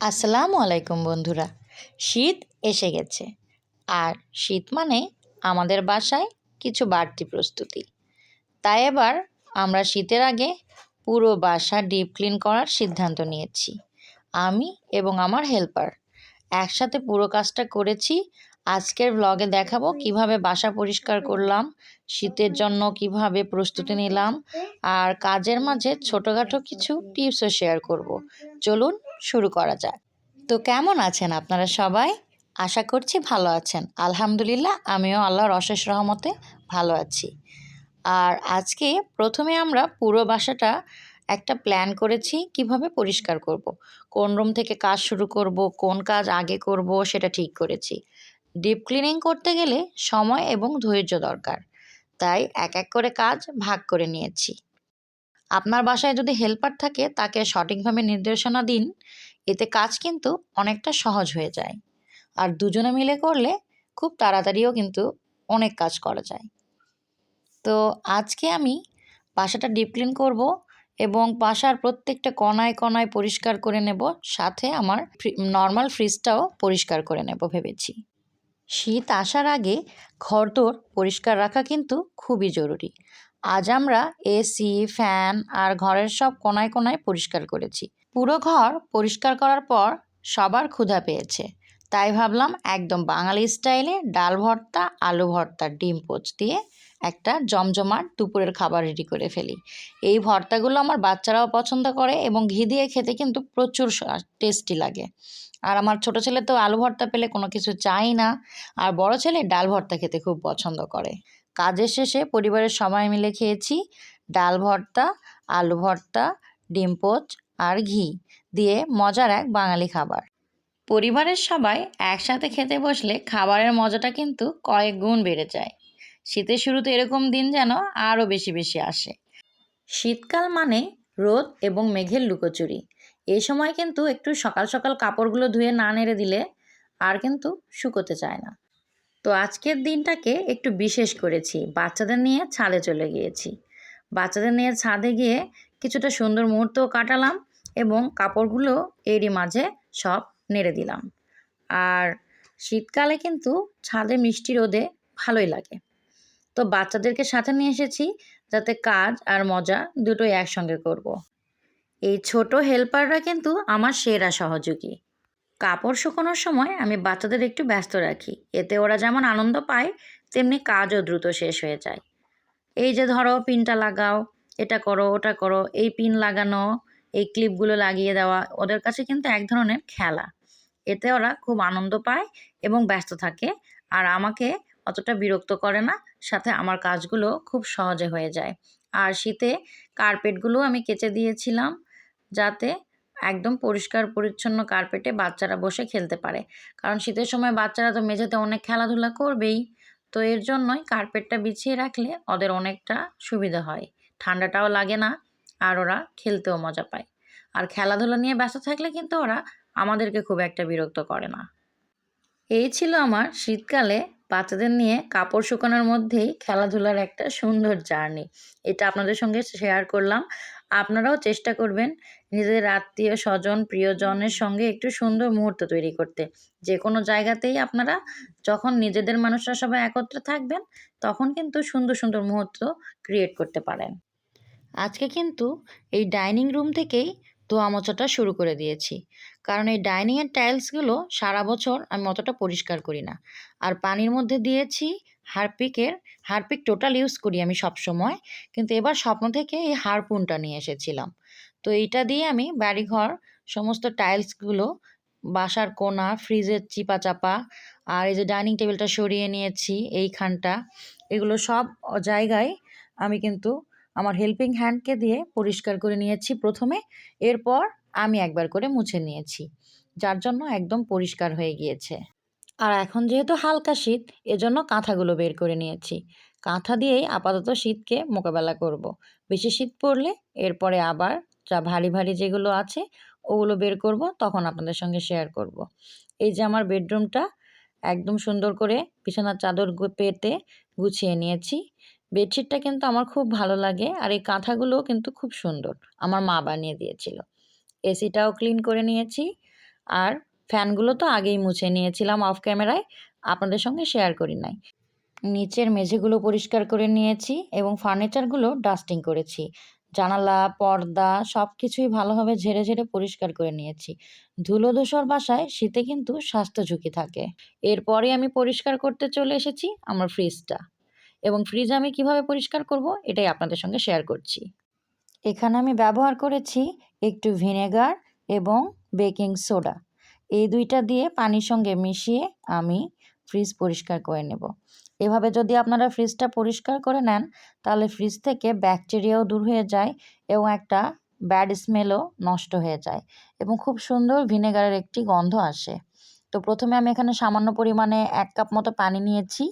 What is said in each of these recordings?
আসসালামু আলাইকুম বন্ধুরা। শীত এসে গেছে। আর শীত মানে আমাদের বাসায় কিছু বাড়তি প্রস্তুতি। তাই এবার আমরা শীতের আগে পুরো বাসা ডিপ ক্লিন করার সিদ্ধান্ত নিয়েছি। আমি এবং আমার হেল্পার একসাথে পুরো কাজটা করেছি। আজকের ব্লগে দেখাবো কীভাবে বাসা পরিষ্কার করলাম, শীতের জন্য কীভাবে প্রস্তুতি নিলাম, আর কাজের মাঝে ছোটোখাটো কিছু টিপসও শেয়ার করব। চলুন শুরু করা যাক তো কেমন আছেন আপনারা সবাই? আশা করছি ভালো আছেন। আলহামদুলিল্লাহ, আমিও আল্লাহর অশেষ রহমতে ভালো আছি। আর আজকে প্রথমে আমরা পুরো বাসাটা একটা প্ল্যান করেছি কীভাবে পরিষ্কার করব। কোন রুম থেকে কাজ শুরু করব, কোন কাজ আগে করব সেটা ঠিক করেছি। ডিপ ক্লিনিং করতে গেলে সময় এবং ধৈর্য দরকার। তাই এক এক করে কাজ ভাগ করে নিয়েছি। আপনার বাসায় যদি হেল্পার থাকে, তাকে সঠিকভাবে নির্দেশনা দিন। এতে কাজ কিন্তু অনেকটা সহজ হয়ে যায়। আর দুজনে মিলে করলে খুব তাড়াতাড়িও কিন্তু অনেক কাজ করা যায়। তো আজকে আমি বাসাটা ডিপ ক্লিন করব এবং বাসার প্রত্যেকটা কণায় কণায় পরিষ্কার করে নেব, সাথে আমার নর্মাল ফ্রিজটাও পরিষ্কার করে নেব ভেবেছি। শীত আসার আগে ঘরদোর পরিষ্কার রাখা কিন্তু খুবই জরুরি। আজ আমরা এসি ফ্যান আর ঘরের সব কোনায় কোনায় পরিষ্কার করেছি। পুরো ঘর পরিষ্কার করার পর সবার ক্ষুধা পেয়েছে। তাই ভাবলাম একদম বাঙালি স্টাইলে ডাল ভর্তা, আলু ভর্তা, ডিম পোচ দিয়ে একটা জমজমাট দুপুরের খাবার রেডি করে ফেলি। এই ভর্তাগুলো আমার বাচ্চারাও পছন্দ করে এবং ঘি দিয়ে খেতে কিন্তু প্রচুর টেস্টি লাগে। আর আমার ছোট ছেলে তো আলু ভর্তা পেলে কোনো কিছু চাই না, আর বড় ছেলে ডাল ভর্তা খেতে খুব পছন্দ করে। কাজের শেষে পরিবারের সবাই মিলে খেয়েছি ডাল ভর্তা, আলু ভর্তা, ডিম পোচ আর ঘি দিয়ে মজার এক বাঙালি খাবার। পরিবারের সবাই একসাথে খেতে বসলে খাবারের মজাটা কিন্তু কয়েক গুণ বেড়ে যায়। শীতের শুরুতে এরকম দিন যেন আরও বেশি বেশি আসে। শীতকাল মানে রোদ এবং মেঘের লুকোচুরি। এই সময় কিন্তু একটু সকাল সকাল কাপড়গুলো ধুয়ে না নেড়ে দিলে আর কিন্তু শুকোতে চায় না। তো আজকের দিনটাকে একটু বিশেষ করেছি। বাচ্চাদের নিয়ে ছাদে চলে গিয়েছি। বাচ্চাদের নিয়ে ছাদে গিয়ে কিছুটা সুন্দর মুহূর্তও কাটালাম এবং কাপড়গুলো এরই মাঝে সব নেড়ে দিলাম। আর শীতকালে কিন্তু ছাদে মিষ্টি রোদে ভালোই লাগে। তো বাচ্চাদেরকে সাথে নিয়ে এসেছি যাতে কাজ আর মজা দুটোই একসঙ্গে করব। এই ছোট হেল্পাররা কিন্তু আমার সেরা সহযোগী। কাপড় শুকানোর সময় আমি বাচ্চাদের একটু ব্যস্ত রাখি। এতে ওরা যেমন আনন্দ পায়, তেমনি কাজও দ্রুত শেষ হয়ে যায়। এই যে ধরো, পিনটা লাগাও এটা করো, ওটা করো, এই পিন লাগানো, এই ক্লিপগুলো লাগিয়ে দেওয়া, ওদের কাছে কিন্তু এক ধরনের খেলা। এতে ওরা খুব আনন্দ পায় এবং ব্যস্ত থাকে। আর আমাকে অতটা বিরক্ত করে না, সাথে আমার কাজগুলো খুব সহজে হয়ে যায়। আর শীতে কার্পেটগুলো আমি কেচে দিয়েছিলাম, যাতে একদম পরিষ্কার পরিচ্ছন্ন কার্পেটে বাচ্চারা বসে খেলতে পারে। কারণ শীতের সময় বাচ্চারা তো মেঝেতে অনেক খেলাধুলা করবেই। তো এর জন্যই কার্পেটটা বিছিয়ে রাখলে ওদের অনেকটা সুবিধা হয়। ঠান্ডাটাও লাগে না, আর ওরা খেলতেও মজা পায়। আর খেলাধুলা নিয়ে ব্যস্ত থাকলে কিন্তু ওরা আমাদেরকে খুব একটা বিরক্ত করে না। এই ছিল আমার শীতকালে বাচ্চাদের নিয়ে কাপড় শুকানোর মধ্যেই খেলাধুলার একটা সুন্দর জার্নি। এটা আপনাদের সঙ্গে শেয়ার করলাম। আপনারাও চেষ্টা করবেন নিজেদের আত্মীয় স্বজন, প্রিয়জনের সঙ্গে একটু সুন্দর মুহূর্ত তৈরি করতে। যে কোনো জায়গাতেই আপনারা যখন নিজেদের মানুষরা সবাই একত্রে থাকবেন, তখন কিন্তু সুন্দর সুন্দর মুহূর্ত ক্রিয়েট করতে পারেন। আজকে কিন্তু এই ডাইনিং রুম থেকেই ধোয়া মোছাটা শুরু করে দিয়েছি। কারণ এই ডাইনিংয়ের টাইলসগুলো সারা বছর আমি অতটা পরিষ্কার করি না। আর পানির মধ্যে দিয়েছি হারপিকের, হারপিক টোটাল ইউজ করি আমি সব সময় কিন্তু এবার স্বপ্ন থেকে এই হারপুনটা নিয়ে এসেছিলাম। তো এইটা দিয়ে আমি বাড়িঘর, সমস্ত টাইলসগুলো বাসার কোনা ফ্রিজের চিপা চাপা আর এই যে ডাইনিং টেবিলটা সরিয়ে নিয়েছি, এইখানটা, এগুলো সব জায়গায় আমি কিন্তু আমার হেল্পিং হ্যান্ডকে দিয়ে পরিষ্কার করে নিয়েছি প্রথমে। এরপর আমি একবার করে মুছে নিয়েছি, যার জন্য একদম পরিষ্কার হয়ে গিয়েছে। আর এখন যেহেতু হালকা শীত, এজন্য কাঁথাগুলো বের করে নিয়েছি। কাঁথা দিয়েই আপাতত শীতকে মোকাবেলা করব। বেশি শীত পড়লে এরপরে আবার যা ভারী ভারী যেগুলো আছে, ওগুলো বের করব, তখন আপনাদের সঙ্গে শেয়ার করব। এই যে আমার বেডরুমটা, একদম সুন্দর করে বিছানার চাদর পেতে গুছিয়ে নিয়েছি। বেডশিটটা কিন্তু আমার খুব ভালো লাগে আর এই কাঁথাগুলোও কিন্তু খুব সুন্দর। আমার মা বানিয়ে দিয়েছিল। এসিটাও ক্লিন করে নিয়েছি। আর ফ্যানগুলো তো আগেই মুছে নিয়েছিলাম অফ ক্যামেরায় আপনাদের সঙ্গে শেয়ার করি নাই। নিচের মেঝেগুলো পরিষ্কার করে নিয়েছি এবং ফার্নিচারগুলো ডাস্টিং করেছি। জানালা, পর্দা সব কিছুই ভালোভাবে ঝেড়ে ঝেড়ে পরিষ্কার করে নিয়েছি। ধুলো ধূসর বাসায় শীতে কিন্তু স্বাস্থ্য ঝুঁকি থাকে। এরপরে আমি পরিষ্কার করতে চলে এসেছি আমার ফ্রিজটা এবং ফ্রিজ আমি কীভাবে পরিষ্কার করব এটাই আপনাদের সঙ্গে শেয়ার করছি। এখানে আমি ব্যবহার করেছি একটু ভিনেগার এবং বেকিং সোডা এই দুইটা দিয়ে পানির সঙ্গে মিশিয়ে আমি ফ্রিজ পরিষ্কার করে নেব। এভাবে যদি আপনারা ফ্রিজটা পরিষ্কার করে নেন, তাহলে ফ্রিজ থেকে ব্যাকটেরিয়াও দূর হয়ে যায় এবং একটা ব্যাড স্মেলও নষ্ট হয়ে যায় এবং খুব সুন্দর ভিনেগারের একটি গন্ধ আসে। তো প্রথমে আমি এখানে সামান্য পরিমাণে এক কাপ মতো পানি নিয়েছি।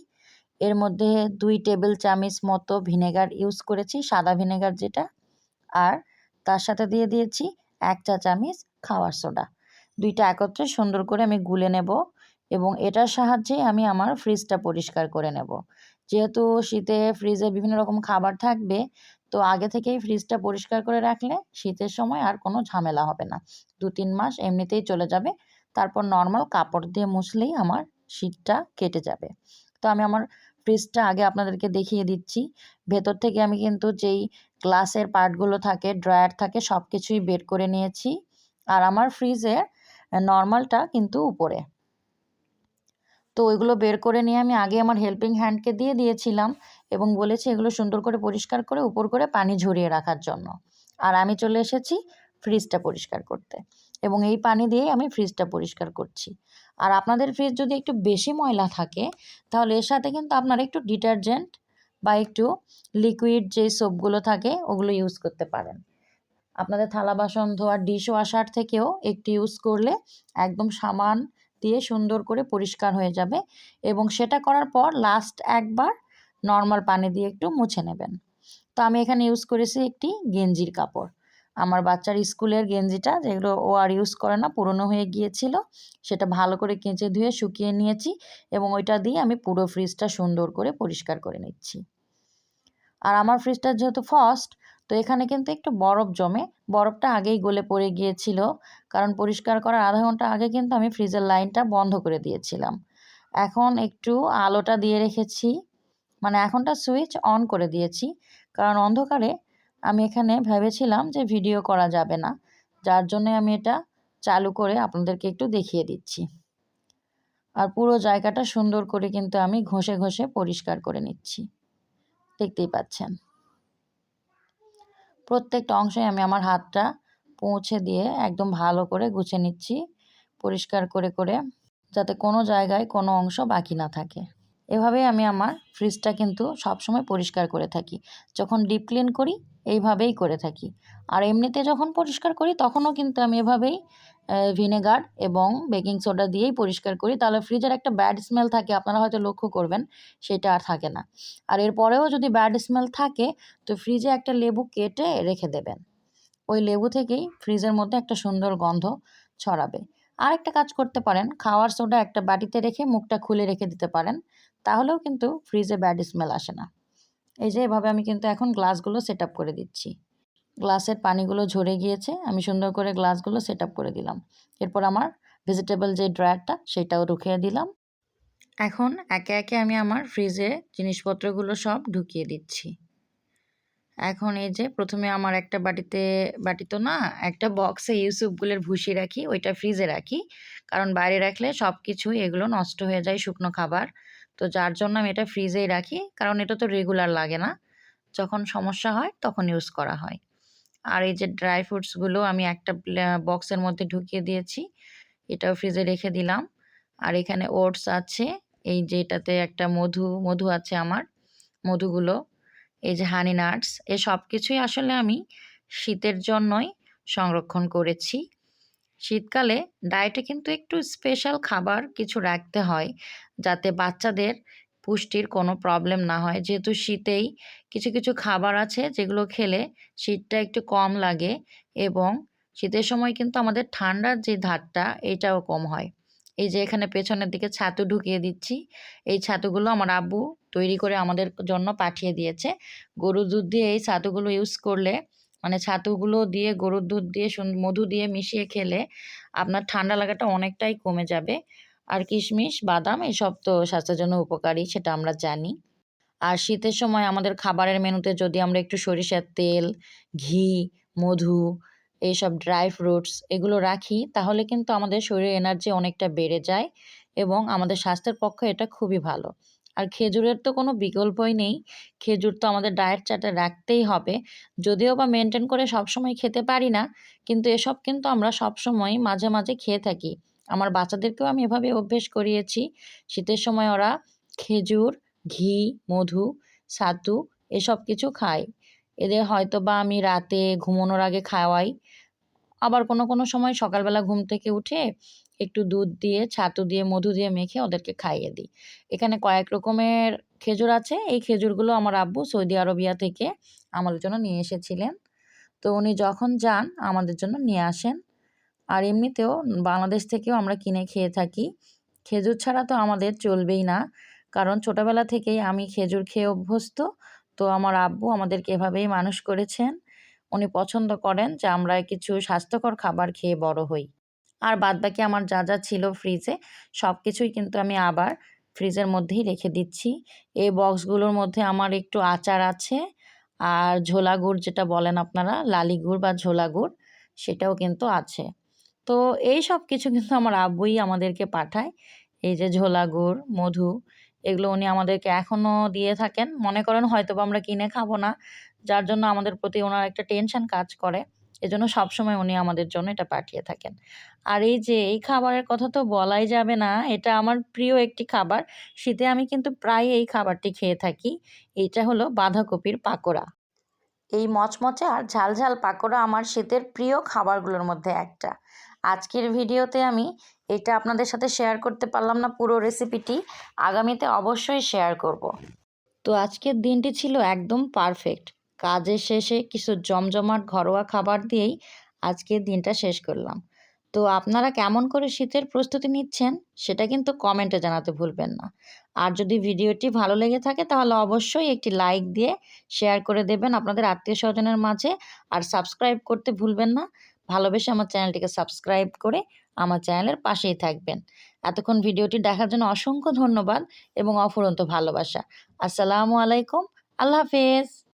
এর মধ্যে দুই টেবিল চামচ মতো ভিনেগার ইউজ করেছি, সাদা ভিনেগার যেটা, আর তার সাথে দিয়ে দিয়েছি এক চা চামচ খাওয়ার সোডা। দুইটা একত্রে সুন্দর করে আমি গুলে নেব এবং এটার সাহায্যে আমি আমার ফ্রিজটা পরিষ্কার করে নেব। যেহেতু শীতে ফ্রিজে বিভিন্ন রকম খাবার থাকবে, তো আগে থেকেই ফ্রিজটা পরিষ্কার করে রাখলে শীতের সময় আর কোনো ঝামেলা হবে না। দু তিন মাস এমনিতেই চলে যাবে, তারপর নর্মাল কাপড় দিয়ে মুছলেই আমার শীতটা কেটে যাবে। তো আমি আমার ফ্রিজটা আগে আপনাদেরকে দেখিয়ে দিচ্ছি। ভেতর থেকে আমি কিন্তু যেই গ্লাসের পার্টগুলো থাকে ড্রয়ার থাকে সব কিছুই বের করে নিয়েছি। আর আমার ফ্রিজের নর্মালটা কিন্তু উপরে। তো ওইগুলো বের করে নিয়ে আমি আগে আমার হেল্পিং হ্যান্ডকে দিয়ে দিয়েছিলাম এবং বলেছি এগুলো সুন্দর করে পরিষ্কার করে উপর করে পানি ঝরিয়ে রাখার জন্য। আর আমি চলে এসেছি ফ্রিজটা পরিষ্কার করতে এবং এই পানি দিয়েই আমি ফ্রিজটা পরিষ্কার করছি। আর আপনাদের ফ্রিজ যদি একটু বেশি ময়লা থাকে, তাহলে এর সাথে কিন্তু আপনারা একটু ডিটারজেন্ট বা একটু লিকুইড যে সোপগুলো থাকে, ওগুলো ইউজ করতে পারেন। আপনাদের থালা বাসন ধোয়ার ডিশ ওয়াশার থেকেও একটি ইউজ করলে একদম সামান দিয়ে সুন্দর করে পরিষ্কার হয়ে যাবে এবং সেটা করার পর লাস্ট একবার নর্মাল পানি দিয়ে একটু মুছে নেবেন। তো আমি এখানে ইউজ করেছি একটি গেঞ্জির কাপড়। আমার বাচ্চার স্কুলের গেঞ্জিটা যেগুলো ও আর ইউজ করে না, পুরনো হয়ে গিয়েছিল, সেটা ভালো করে কেঁচে ধুয়ে শুকিয়ে নিয়েছি এবং ওইটা দিয়ে আমি পুরো ফ্রিজটা সুন্দর করে পরিষ্কার করে নিচ্ছি। আর আমার ফ্রিজটা যেহেতু ফার্স্ট তো এখানে কিন্তু একটু বরফ জমে। বরফটা আগেই গলে পড়ে গিয়েছিল। কারণ পরিষ্কার করার আধা ঘণ্টা আগে কিন্তু আমি ফ্রিজের লাইনটা বন্ধ করে দিয়েছিলাম। এখন একটু আলোটা দিয়ে রেখেছি। মানে এখনটা সুইচ অন করে দিয়েছি। কারণ অন্ধকারে আমি এখানে ভেবেছিলাম যে ভিডিও করা যাবে না। যার জন্য আমি এটা চালু করে আপনাদেরকে একটু দেখিয়ে দিচ্ছি। আর পুরো জায়গাটা সুন্দর করে কিন্তু আমি ঘষে ঘষে পরিষ্কার করে নিচ্ছি। দেখতেই পাচ্ছেন। প্রত্যেকটা অংশে আমি আমার হাতটা পৌঁছে দিয়ে একদম ভালো করে গুছে নিচ্ছি, পরিষ্কার করে করে, যাতে কোনো জায়গায় কোনো অংশ বাকি না থাকে। এভাবেই আমি আমার ফ্রিজটা কিন্তু সবসময় পরিষ্কার করে থাকি। যখন ডিপ ক্লিন করি, এইভাবেই করে থাকি। আর এমনিতে যখন পরিষ্কার করি, তখনও কিন্তু আমি এভাবেই ভিনেগার এবং বেকিং সোডা দিয়েই পরিষ্কার করি। তাহলে ফ্রিজের একটা ব্যাড স্মেল থাকে, আপনারা হয়তো লক্ষ্য করবেন, সেটা আর থাকে না। আর এরপরেও যদি ব্যাড স্মেল থাকে, তো ফ্রিজে একটা লেবু কেটে রেখে দেবেন। ওই লেবু থেকেই ফ্রিজের মধ্যে একটা সুন্দর গন্ধ ছড়াবে। আরেকটা কাজ করতে পারেন, খাওয়ার সোডা একটা বাটিতে রেখে মুখটা খুলে রেখে দিতে পারেন, তাহলেও কিন্তু ফ্রিজে ব্যাড স্মেল আসে না। এই যে এভাবে আমি কিন্তু এখন গ্লাসগুলো সেট আপ করে দিচ্ছি। গ্লাসের পানিগুলো ঝরে গিয়েছে, আমি সুন্দর করে গ্লাসগুলো সেট করে দিলাম। এরপর আমার ভেজিটেবল যে ড্রয়ারটা, সেটাও ঢুকিয়ে দিলাম। এখন একে একে আমি আমার ফ্রিজে জিনিসপত্রগুলো সব ঢুকিয়ে দিচ্ছি। এখন এই যে প্রথমে আমার একটা বাটিতে, বাটি তো না, একটা বক্সে ইউসুফগুলের ভুসি রাখি, ওইটা ফ্রিজে রাখি। কারণ বাইরে রাখলে সব কিছুই এগুলো নষ্ট হয়ে যায় শুকনো খাবার। তো যার জন্য আমি এটা ফ্রিজেই রাখি, কারণ এটা তো রেগুলার লাগে না। যখন সমস্যা হয় তখন ইউজ করা হয়। আর এই যে ড্রাই ফ্রুটসগুলো আমি একটা বক্সের মধ্যে ঢুকিয়ে দিয়েছি, এটাও ফ্রিজে রেখে দিলাম। আর এখানে ওটস আছে, এই যে এটাতে একটা মধু মধু আছে আমার, মধুগুলো, এই যে হানি নাটস এ সব কিছুই আসলে আমি শীতের জন্যই সংরক্ষণ করেছি। শীতকালে ডায়েটে কিন্তু একটু স্পেশাল খাবার কিছু রাখতে হয়, যাতে বাচ্চাদের পুষ্টির কোনো প্রবলেম না হয়। যেহেতু শীতেই কিছু কিছু খাবার আছে যেগুলো খেলে শীতটা একটু কম লাগে এবং শীতের সময় কিন্তু আমাদের ঠান্ডার যে ধারটা এটাও কম হয়। এই যে এখানে পেছনের দিকে ছাতু ঢুকিয়ে দিচ্ছি। এই ছাতুগুলো আমার আব্বু তৈরি করে আমাদের জন্য পাঠিয়ে দিয়েছে। গরুর দুধ দিয়ে এই ছাতুগুলো ইউজ করলে মানে ছাতুগুলো দিয়ে গরুর দুধ দিয়ে মধু দিয়ে মিশিয়ে খেলে আপনার ঠান্ডা লাগাটা অনেকটাই কমে যাবে। আর কিশমিশ, বাদাম এসব তো স্বাস্থ্যের জন্য উপকারী, সেটা আমরা জানি। আর শীতের সময় আমাদের খাবারের মেনুতে যদি আমরা একটু সরিষার তেল, ঘি, মধু, এইসব ড্রাই ফ্রুটস এগুলো রাখি, তাহলে কিন্তু আমাদের শরীরে এনার্জি অনেকটা বেড়ে যায় এবং আমাদের স্বাস্থ্যের পক্ষে এটা খুবই ভালো। আর খেজুরের তো কোনো বিকল্পই নেই, খেজুর তো আমাদের ডায়েট চার্টে রাখতেই হবে। যদিও বা মেনটেন করে সবসময় খেতে পারি না, কিন্তু এসব কিন্তু আমরা সবসময় মাঝে মাঝে খেয়ে থাকি। আমার বাচ্চাদেরকেও আমি এভাবে অভ্যেস করিয়েছি। শীতের সময় ওরা খেজুর, ঘি, মধু, ছাতু এসব কিছু খায়। এদের হয়তো বা আমি রাতে ঘুমানোর আগে খাওয়াই। আবার কোনো কোনো সময় সকালবেলা ঘুম থেকে উঠে একটু দুধ দিয়ে, ছাতু দিয়ে, মধু দিয়ে মেখে ওদেরকে খাইয়ে দিই। এখানে কয়েক রকমের খেজুর আছে। এই খেজুরগুলো আমার আব্বু সৌদি আরবিয়া থেকে আমাদের জন্য নিয়ে এসেছিলেন। তো উনি যখন যান আমাদের জন্য নিয়ে আসেন। আর এমনিতেও বাংলাদেশ থেকেও আমরা কিনে খেয়ে থাকি। খেজুর ছাড়া তো আমাদের চলবেই না। কারণ ছোটোবেলা থেকেই আমি খেজুর খেয়ে অভ্যস্ত। তো আমার আব্বু আমাদেরকে এভাবেই মানুষ করেছেন। উনি পছন্দ করেন যে আমরা কিছু স্বাস্থ্যকর খাবার খেয়ে বড় হই। আর বাদবাকি আমার যা যা ছিল ফ্রিজে সব কিছুই কিন্তু আমি আবার ফ্রিজের মধ্যেই রেখে দিচ্ছি। এই বক্সগুলোর মধ্যে আমার একটু আচার আছে। আর ঝোলা গুড় যেটা বলেন আপনারা লালি গুড় বা ঝোলা গুড় সেটাও কিন্তু আছে। তো এই সব কিছু কিন্তু আমার আব্বুই আমাদেরকে পাঠায়। এই যে ঝোলা গুড়, মধু, এগুলো উনি আমাদেরকে এখনও দিয়ে থাকেন। মনে করেন হয়তো আমরা কিনে খাব না, যার জন্য আমাদের প্রতি ওনার একটা টেনশন কাজ করে। এজন্য সবসময় উনি আমাদের জন্য এটা পাঠিয়ে থাকেন। আর এই যে এই খাবারের কথা তো বলাই যাবে না, এটা আমার প্রিয় একটি খাবার। শীতে আমি কিন্তু প্রায় এই খাবারটি খেয়ে থাকি। এটা হলো বাঁধাকপির পাকোড়া। এই মচমচে আর ঝালঝাল পাকোড়া আমার শীতের প্রিয় খাবারগুলোর মধ্যে একটা। আজকের ভিডিওতে আমি এটা আপনাদের সাথে শেয়ার করতে পারলাম না পুরো রেসিপিটি আগামীতে অবশ্যই শেয়ার করব। তো আজকের দিনটি ছিল একদম পারফেক্ট কাজের শেষে কিছু জমজমাট ঘরোয়া খাবার দিয়েই আজকের দিনটা শেষ করলাম। তো আপনারা কেমন করে শীতের প্রস্তুতি নিচ্ছেন, সেটা কিন্তু কমেন্টে জানাতে ভুলবেন না। আর যদি ভিডিওটি ভালো লেগে থাকে, তাহলে অবশ্যই একটি লাইক দিয়ে শেয়ার করে দেবেন আপনাদের আত্মীয় স্বজনের মাঝে। আর সাবস্ক্রাইব করতে ভুলবেন না। ভালোবেসে আমার চ্যানেলটিকে সাবস্ক্রাইব করে আমার চ্যানেলের পাশেই থাকবেন। এতক্ষণ ভিডিওটি দেখার জন্য অসংখ্য ধন্যবাদ এবং অফুরন্ত ভালোবাসা। আসসালামু আলাইকুম, আল্লাহ হাফেজ।